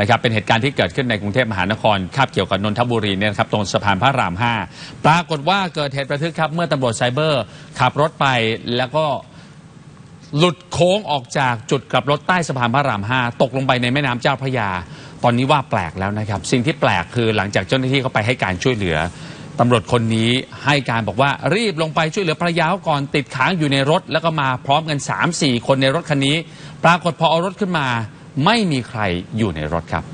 นะครับเป็นเหตุการณ์ที่เกิดขึ้นในกรุงเทพมหานครคาบเกี่ยวกับนนทบุรีเนี่ยนะครับตรงสะพานพระราม 5 ปรากฏว่าเกิดเหตุประทึกครับเมื่อตำรวจไซเบอร์ ขับรถไปแล้วก็หลุดโค้งออกจากจุดกลับรถใต้สะพานพระราม 5 ตกลงไปในแม่น้ำเจ้าพระยา ตอนนี้ว่าแปลกแล้วนะครับ สิ่งที่แปลกคือหลังจากเจ้าหน้าที่เข้าไปให้การช่วยเหลือตำรวจคนนี้ให้การบอกว่ารีบลงไปช่วยเหลือภรรยาเขาก่อนติดค้างอยู่ในรถ แล้วก็มาพร้อมกัน 3-4 คนในรถคันนี้ ปรากฏพอเอารถขึ้นมา ไม่มีใครอยู่ในรถครับ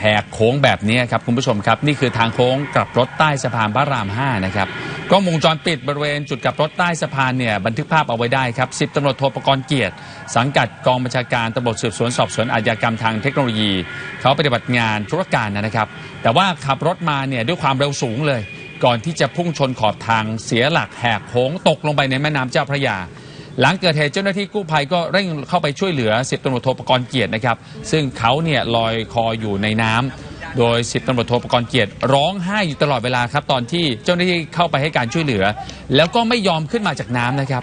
แหกโค้งแบบนี้ครับคุณผู้ชมครับ นี่คือทางโค้งกลับรถใต้สะพานพระราม 5 นะครับ กล้องวงจรปิดบริเวณจุดกลับรถใต้สะพานเนี่ยบันทึกภาพเอาไว้ได้ครับสิบตำรวจโทรประกรณ์เกียรติ สังกัดกองบัญชาการตำรวจสืบสวนสอบสวนอาญากรรมทางเทคโนโลยี เขาปฏิบัติงานธุรการนะครับ แต่ว่าขับรถมาเนี่ยด้วยความเร็วสูงเลย ก่อนที่จะพุ่งชนขอบทางเสียหลักแหกโค้งตกลงไปในแม่น้ำเจ้าพระยา หลังเกิดเหตุเจ้าหน้าที่กู้ภัยก็เร่งเข้าไปช่วยเหลือสิบตำรวจโทรประกรณ์เกียรตินะครับซึ่งเขาเนี่ยลอยคออยู่ในน้ำ โดยสิบตำรวจโทประกรณ์เกียรติร้องไห้อยู่ตลอดเวลาครับ ตอนที่เจ้าหน้าที่เข้าไปให้การช่วยเหลือ แล้วก็ไม่ยอมขึ้นมาจากน้ำนะครับ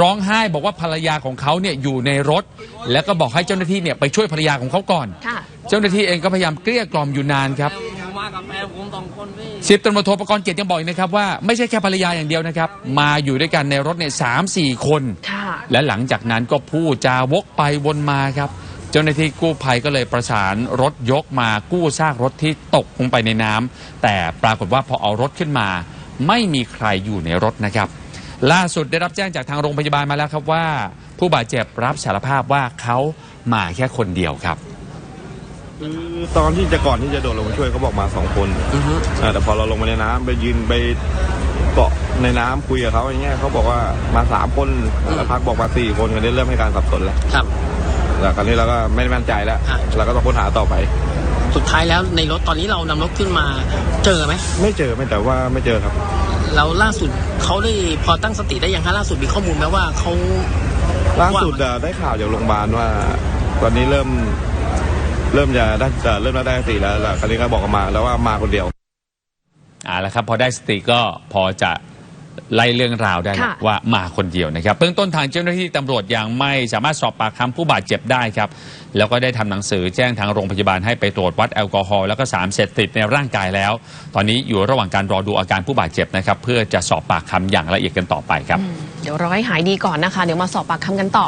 ร้องไห้บอกว่าภรรยาของเขาเนี่ยอยู่ในรถ แล้วก็บอกให้เจ้าหน้าที่เนี่ยไปช่วยภรรยาของเขาก่อนค่ะเจ้าหน้าที่เองก็พยายามเกลี้ยกล่อมอยู่นานครับผมมากับแฟนผมสองคนพี่สิบตำรวจโทประกรณ์เกียรติยังบอกอีกนะครับว่าไม่ใช่แค่ภรรยาอย่างเดียวนะครับ มาอยู่ด้วยกันในรถเนี่ยสามสี่คนค่ะและหลังจากนั้นก็พูดจาวกไปวนมาครับ เจ้าหน้าที่กู้ภัยก็เลยประสานรถยกมากู้ซากรถที่ตกลงไปในน้ำแต่ปรากฏว่าพอเอารถขึ้นมา ไม่มีใครอยู่ในรถนะครับ ล่าสุดได้รับแจ้งจากทางโรงพยาบาลมาแล้วครับว่า ผู้บาดเจ็บรับสารภาพว่าเขามาแค่คนเดียวครับ คือตอนที่จะก่อนที่จะโดดลงมาช่วยเขาบอกมาสองคนอ่าแต่พอเราลงมาในน้ำไปยืนไปเกาะในน้ำคุยกับเขาอย่างเงี้ยเขาบอกว่ามาสามคนแล้วพักบอกมาสี่คนกันนี้เริ่มให้การสับสนแล้ว ครับ แล้วคราวนี้เราก็ไม่มั่นใจแล้ว อะ เราก็ต้องค้นหาต่อไป สุดท้ายแล้วในรถตอนนี้เรานำรถขึ้นมาเจอไหมไม่เจอไม่แต่ว่าไม่เจอครับ แล้วล่าสุดเขาได้พอตั้งสติได้ยังคะล่าสุดมีข้อมูลไหมว่าเขาล่าสุดอะได้ข่าวจากโรงพยาบาลว่า ตอนนี้เริ่มเริ่มจะได้จะเริ่มได้สติแล้วแล้วคราวนี้ก็บอกกันมาแล้วว่ามาคนเดียว เอาละครับพอได้สติก็พอจะ ไล่เรื่องราวได้แล้วค่ะ ว่ามาคนเดียวนะครับ เบื้องต้นทางเจ้าหน้าที่ตำรวจยังไม่สามารถสอบปากคำผู้บาดเจ็บได้ครับ แล้วก็ได้ทำหนังสือแจ้งทางโรงพยาบาลให้ไปตรวจวัดแอลกอฮอล์แล้วก็สารเสพติดในร่างกายแล้ว ตอนนี้อยู่ระหว่างการรอดูอาการผู้บาดเจ็บนะครับเพื่อจะสอบปากคำอย่างละเอียดกันต่อไปครับ เดี๋ยวรอให้หายดีก่อนนะคะ เดี๋ยวมาสอบปากคำกันต่อ